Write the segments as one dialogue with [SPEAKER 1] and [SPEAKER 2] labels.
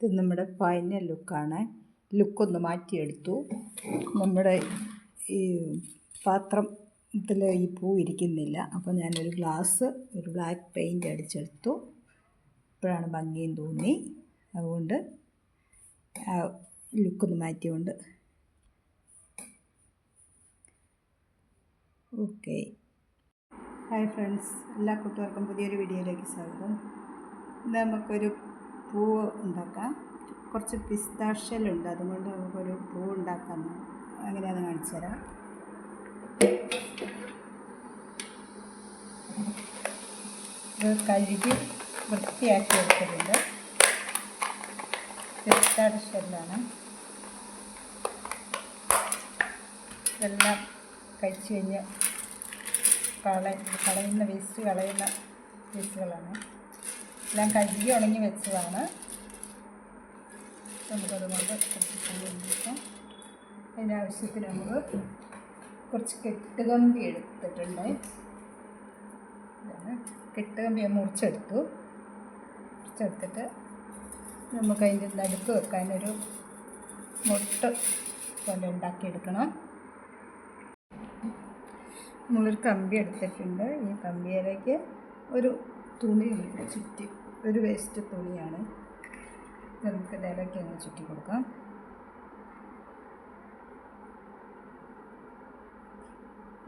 [SPEAKER 1] ഇത് നമ്മുടെ ഫൈനൽ ലുക്കാണ് ലുക്കൊന്ന് മാറ്റിയെടുത്തു. നമ്മുടെ ഈ പാത്രത്തിൽ ഈ പൂ ഇരിക്കുന്നില്ല. അപ്പോൾ ഞാനൊരു ഗ്ലാസ് ഒരു ബ്ലാക്ക് പെയിന്റ് അടിച്ചെടുത്തു. ഇപ്പോഴാണ് ഭംഗിയും തോന്നി. അതുകൊണ്ട് ലുക്കൊന്ന് മാറ്റിയുകൊണ്ട് ഓക്കെ ഹായ് ഫ്രണ്ട്സ് എല്ലാ കൂട്ടുകാർക്കും പുതിയൊരു വീഡിയോയിലേക്ക് സ്വാഗതം. നമുക്കൊരു പൂവ് ഉണ്ടാക്കാം. കുറച്ച് പിസ്താഷ്യലുണ്ട് അതുകൊണ്ട് നമുക്കൊരു പൂ ഉണ്ടാക്കാം. അങ്ങനെയാണ് കാണിച്ചു തരാം. കഴുകി വൃത്തിയാക്കി എടുത്തിട്ടുണ്ട്. പിസ്താഷ്യലാണ് ഇതെല്ലാം കഴിച്ചു കഴിഞ്ഞ് കള കളയുന്ന വേസ്റ്റ് കളയുന്ന വേസ്റ്റുകളാണ് എല്ലാം കഴുകി ഉണങ്ങി വെച്ചതാണ്. നമുക്കതുകൊണ്ട് കുറച്ച് പൂവിക്കാം അതിനാവശ്യത്തിന് നമുക്ക് കുറച്ച് കെട്ടുകമ്പി എടുത്തിട്ടുണ്ട്. ഇതാണ്. കെട്ടുകമ്പി ഞാൻ മുറിച്ചെടുത്തു. മുറിച്ചെടുത്തിട്ട് നമുക്ക് അതിന്റെ നടുക്ക് വെക്കാനൊരു മുട്ട് പോലെ ഉണ്ടാക്കിയെടുക്കണം. നമ്മളൊരു കമ്പി എടുത്തിട്ടുണ്ട്. ഈ കമ്പിയിലേക്ക് ഒരു തുണി ചുറ്റി ഒരു വേസ്റ്റ് തുണിയാണ്. നമുക്ക് ഡയറക്റ്റ് അങ്ങനെ ചുറ്റി കൊടുക്കാം.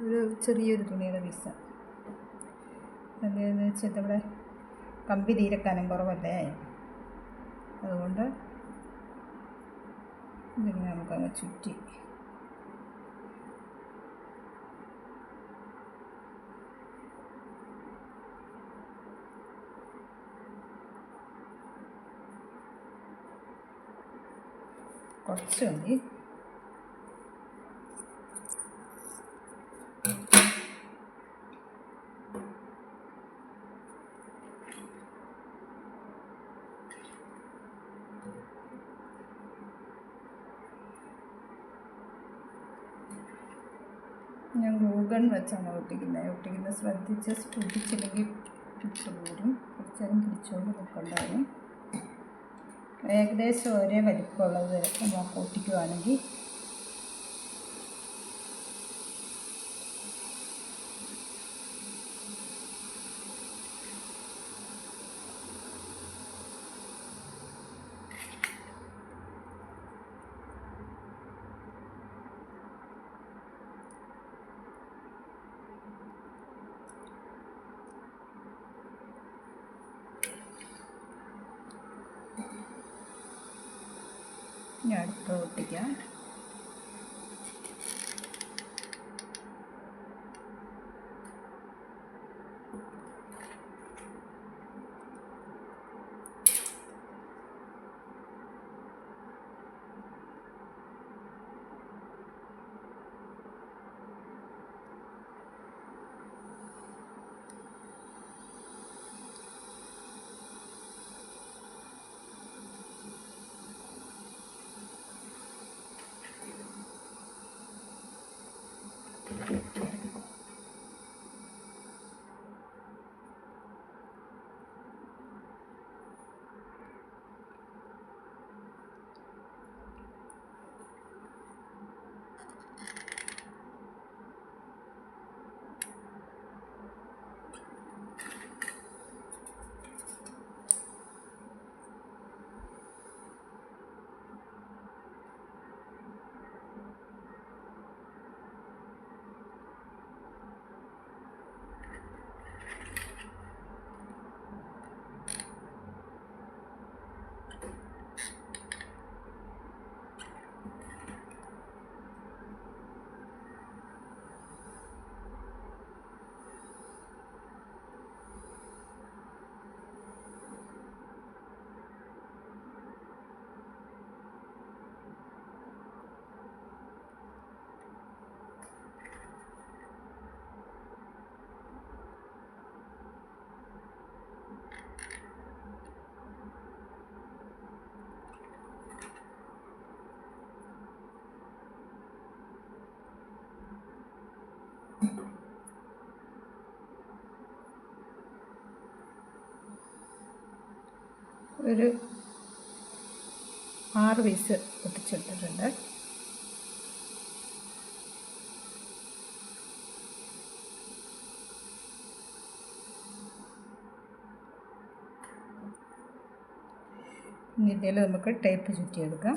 [SPEAKER 1] ഒരു ചെറിയൊരു തുണിയുടെ പീസ് എന്താണെന്ന് വെച്ചാൽ ഇവിടെ കമ്പി തീരെ കനം കുറവല്ലേ? അതുകൊണ്ട് ഇതിങ്ങനെ നമുക്കങ്ങ് ചുറ്റി കുറച്ച് മതി. ഞാൻ ഗൂഗൺ വെച്ചാണ് ഒട്ടിക്കുന്നത്. ഒട്ടിക്കുന്നത് ശ്രദ്ധിച്ച് ഒട്ടിച്ചില്ലെങ്കിൽ പിടിച്ചു പോരും. കുറച്ചേരം പിടിച്ചുകൊണ്ട് നിൽക്കണ്ടാവും ഏകദേശം ഒരേ വലിപ്പമുള്ളത് നമുക്ക് ഒട്ടിക്കുവാണെങ്കിൽ ഇനി അടുത്ത ഒട്ടിക്കാം. ഒരു ആറ് പീസ് പൊട്ടിച്ചെടുത്തിട്ടുണ്ട് ഇതിൽ നമുക്ക് ടേപ്പ് ചുറ്റിയെടുക്കാം.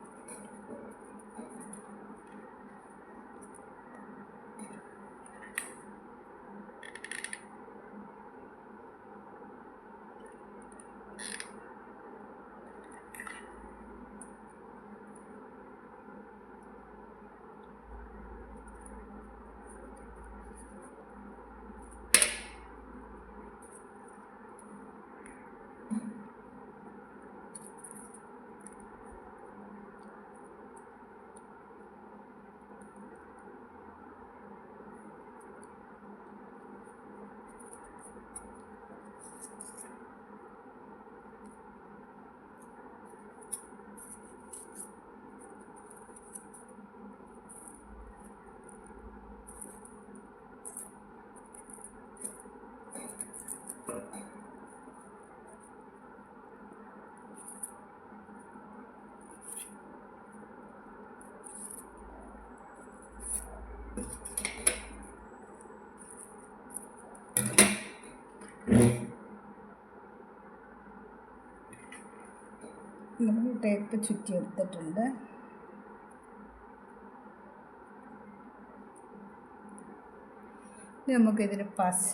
[SPEAKER 1] നമ്മൾ ടേപ്പ് ചുറ്റി എടുത്തിട്ടുണ്ട്. ഇനി നമുക്കിതിൽ പശ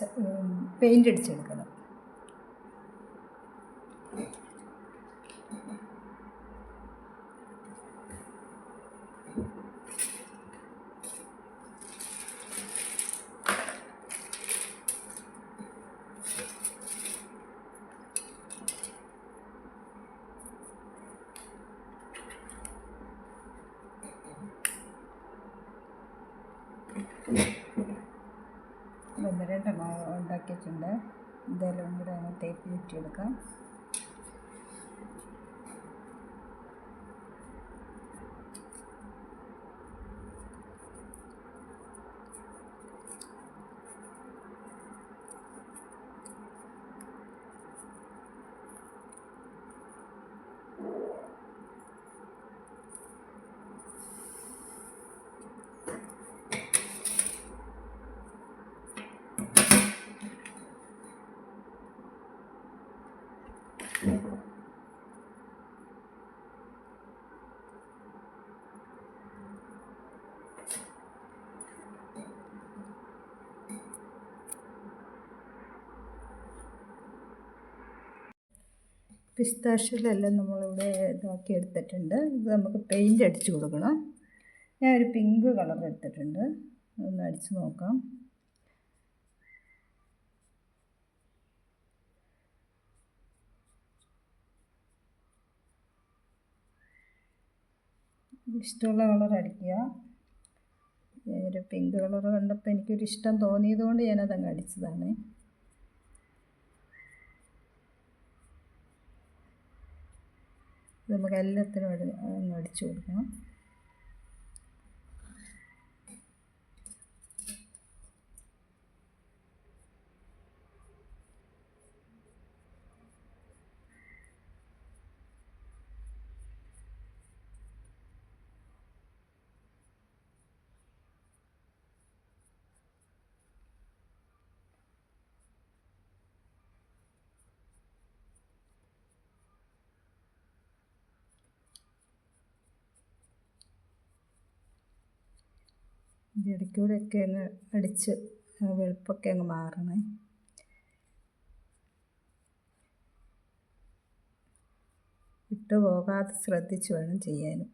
[SPEAKER 1] പെയിന്റ് അടിച്ചെടുക്കണം ഒന്ന് രണ്ടെണ്ണം ഉണ്ടാക്കി വെച്ചിട്ടുണ്ട് ഇതെല്ലാം കൂടെ അതിനകത്തേക്ക് തേപ്പ് ചുറ്റിയെടുക്കാം. പിസ്താഷ്യലെല്ലാം നമ്മളിവിടെ ഇതാക്കി എടുത്തിട്ടുണ്ട്. ഇത് നമുക്ക് പെയിന്റ് അടിച്ച് കൊടുക്കണം. ഞാൻ ഒരു പിങ്ക് കളർ എടുത്തിട്ടുണ്ട്. ഒന്ന് അടിച്ച് നോക്കാം. ഇഷ്ടമുള്ള കളർ അടിക്കുക. ഒരു പിങ്ക് കളർ കണ്ടപ്പോൾ എനിക്കൊരു ഇഷ്ടം തോന്നിയത് കൊണ്ട് ഞാനതങ്ങ് അടിച്ചതാണ്. നമുക്ക് എല്ലാത്തിനും അങ്ങ് അടിച്ചു കൊടുക്കണം. ഇതിന്റെ ഇടയ്ക്കൂടെയൊക്കെ അങ്ങ് അടിച്ച് വെളുപ്പൊക്കെ അങ്ങ് മാറണേ. വിട്ടുപോകാതെ ശ്രദ്ധിച്ച് വേണം ചെയ്യാനും.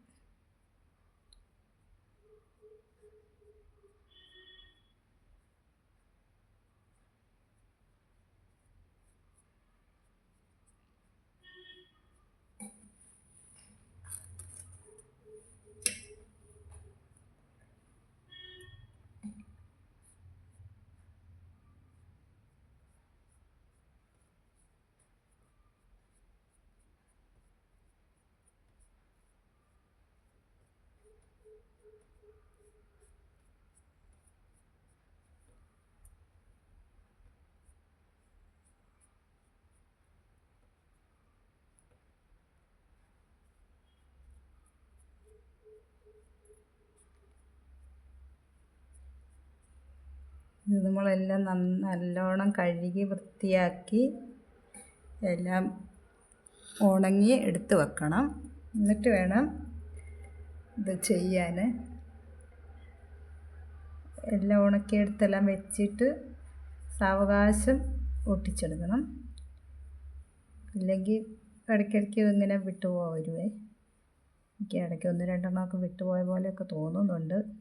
[SPEAKER 1] നമ്മളെല്ലാം നന്ന നല്ലോണം കഴുകി വൃത്തിയാക്കി എല്ലാം ഉണങ്ങി എടുത്ത് വെക്കണം. എന്നിട്ട് വേണം ഇത് ചെയ്യാൻ. എല്ലാം ഉണക്കിയെടുത്തെല്ലാം വെച്ചിട്ട് സാവകാശം ഒട്ടിച്ചെടുക്കണം. അല്ലെങ്കിൽ ഇടയ്ക്കിടയ്ക്ക് ഇങ്ങനെ വിട്ടുപോകരുവേ എനിക്ക് ഇടയ്ക്ക് ഒന്ന് രണ്ടെണ്ണമൊക്കെ വിട്ടുപോയ പോലെയൊക്കെ തോന്നുന്നുണ്ട്.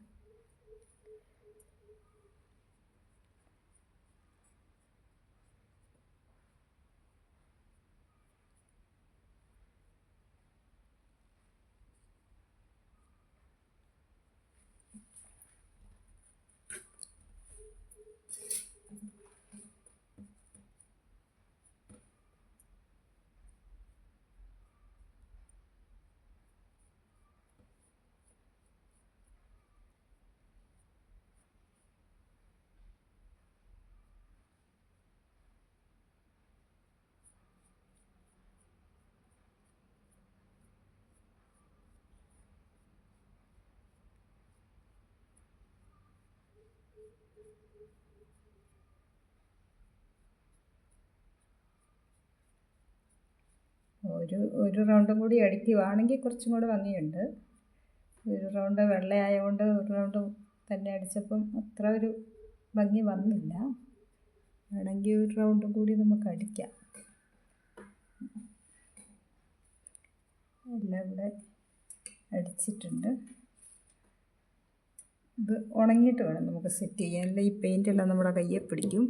[SPEAKER 1] ഒരു ഒരു റൗണ്ടും കൂടി അടിക്കുവാണെങ്കിൽ കുറച്ചും കൂടെ ഭംഗിയുണ്ട്. ഒരു റൗണ്ട് വെള്ളയായതുകൊണ്ട് ഒരു റൗണ്ട് തന്നെ അടിച്ചപ്പം അത്ര ഒരു ഭംഗി വന്നില്ല. വേണമെങ്കിൽ ഒരു റൗണ്ടും കൂടി നമുക്ക് അടിക്കാം. എല്ലാം ഇവിടെ അടിച്ചിട്ടുണ്ട്. ഇത് ഉണങ്ങിയിട്ട് വേണം നമുക്ക് സെറ്റ് ചെയ്യാൻ. അല്ല ഈ പെയിന്റെല്ലാം നമ്മുടെ കയ്യെ പിടിക്കും.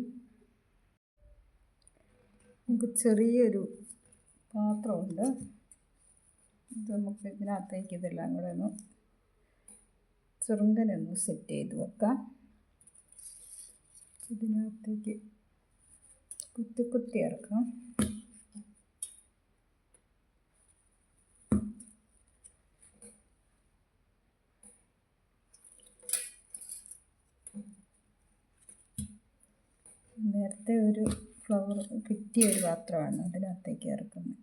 [SPEAKER 1] നമുക്ക് ചെറിയൊരു പാത്രമുണ്ട്. ഇത് നമുക്ക് ഇതിനകത്തേക്ക് ഇതെല്ലാം കൂടെ ഒന്ന് ചെറുങ്കനൊന്ന് സെറ്റ് ചെയ്ത് വെക്കാം. ഇതിനകത്തേക്ക് കുത്തി കുത്തി ഇറക്കാം. നേരത്തെ ഒരു ഫ്ലവർ കിട്ടിയ ഒരു പാത്രമാണ് അതിനകത്തേക്ക് ഇറക്കുന്നത്.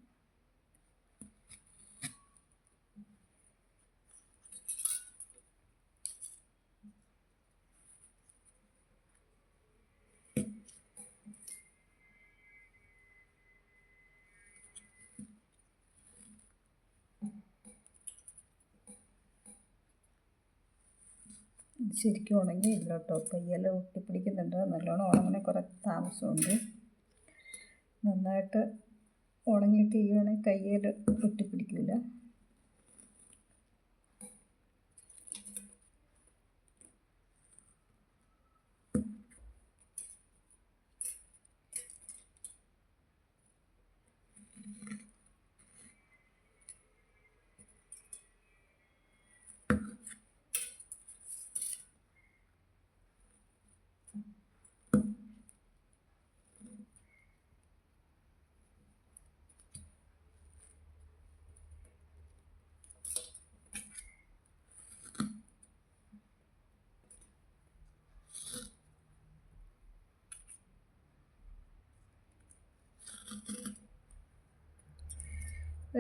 [SPEAKER 1] ശരിക്കും ഉണങ്ങിയില്ല കേട്ടോ കയ്യെല്ലാം ഒട്ടിപ്പിടിക്കുന്നുണ്ട്. നല്ലോണം ഉണങ്ങണേ കുറേ താമസമുണ്ട്. നന്നായിട്ട് ഉണങ്ങിയിട്ട് ചെയ്യുവാണെങ്കിൽ കയ്യിൽ ഒട്ടിപ്പിടിക്കില്ല.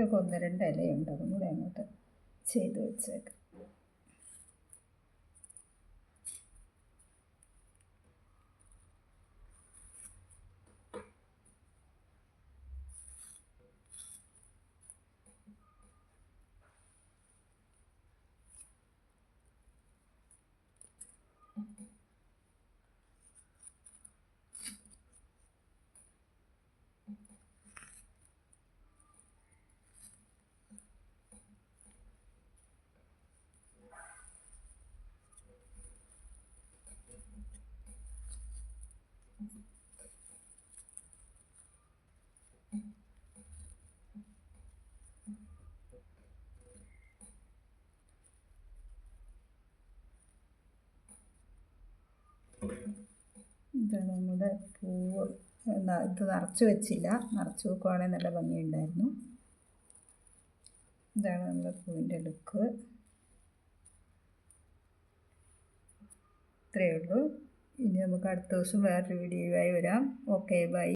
[SPEAKER 1] ഇതൊക്കെ ഒന്ന് രണ്ട് ഇലയുണ്ട്. അതും കൂടെ അങ്ങോട്ട് ചെയ്ത് വെച്ചേക്കാം ഇതാണ് നമ്മുടെ പൂവ് ഇത് നിറച്ച് വെച്ചില്ല. നിറച്ച് വെക്കുവാണെങ്കിൽ നല്ല ഭംഗിയുണ്ടായിരുന്നു. ഇതാണ് നമ്മുടെ പൂവിന്റെ ലുക്ക്. ഇത്രയേ ഉള്ളൂ. ഇനി നമുക്ക് അടുത്ത ദിവസം വേറൊരു ആയി വരാം. Okay bye.